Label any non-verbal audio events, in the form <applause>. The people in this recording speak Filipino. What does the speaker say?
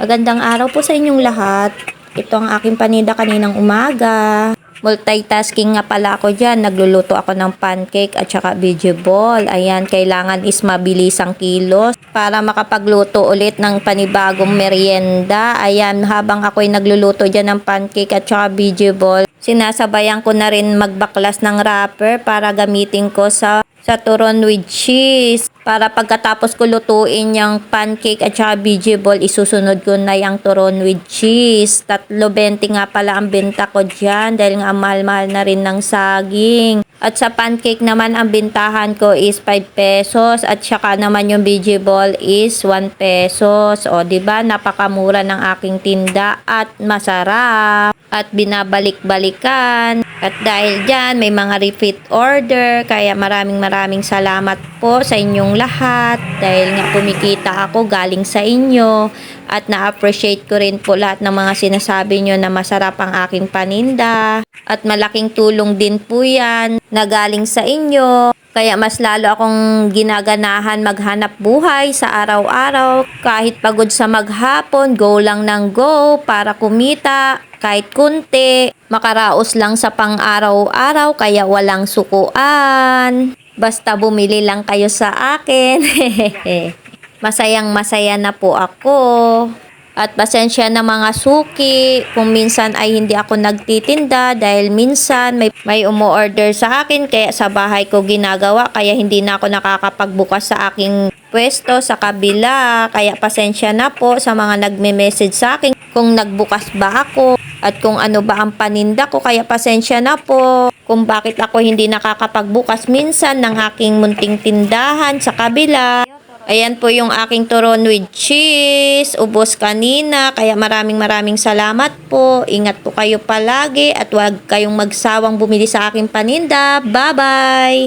Magandang araw po sa inyong lahat. Ito ang aking paninda kaninang umaga. Multitasking nga pala ako dyan. Nagluluto ako ng pancake at saka vegetable. Ayan, kailangan is mabilisang kilos para makapagluto ulit ng panibagong merienda. Ayan, habang ako'y nagluluto dyan ng pancake at saka vegetable, sinasabayan ko na rin magbaklas ng wrapper para gamitin ko sa sa turon with cheese. Para pagkatapos ko lutuin yung pancake at saka vegetable, isusunod ko na yung turon with cheese. Tatlo 20 nga pala ang benta ko dyan dahil nga mahal-mahal na rin ng saging. At sa pancake naman, ang bintahan ko is 5 pesos at saka naman yung vegetable is 1 pesos. O, di ba Napakamura ng aking tinda at masarap at binabalik-balikan. At dahil dyan, may mga repeat order. Kaya maraming maraming salamat po sa inyong lahat. Dahil nga kumikita ako galing sa inyo. At na-appreciate ko rin po lahat ng mga sinasabi nyo na masarap ang aking paninda. At malaking tulong din po yan na galing sa inyo. Kaya mas lalo akong ginaganahan maghanap buhay sa araw-araw. Kahit pagod sa maghapon, go lang ng go para kumita. Kahit kunti, makaraos lang sa pang-araw-araw kaya walang sukuan. Basta bumili lang kayo sa akin. <laughs> Masayang masaya na po ako. At pasensya na mga suki, kung minsan ay hindi ako nagtitinda dahil minsan may, may umu-order sa akin kaya sa bahay ko ginagawa kaya hindi na ako nakakapagbukas sa aking pwesto sa kabila. Kaya pasensya na po sa mga nagme-message sa akin kung nagbukas ba ako at kung ano ba ang paninda ko. Kaya pasensya na po kung bakit ako hindi nakakapagbukas minsan ng aking munting tindahan sa kabila. Ayan po yung aking turon with cheese. Ubos kanina. Kaya maraming maraming salamat po. Ingat po kayo palagi at huwag kayong magsawang bumili sa aking paninda. Bye-bye!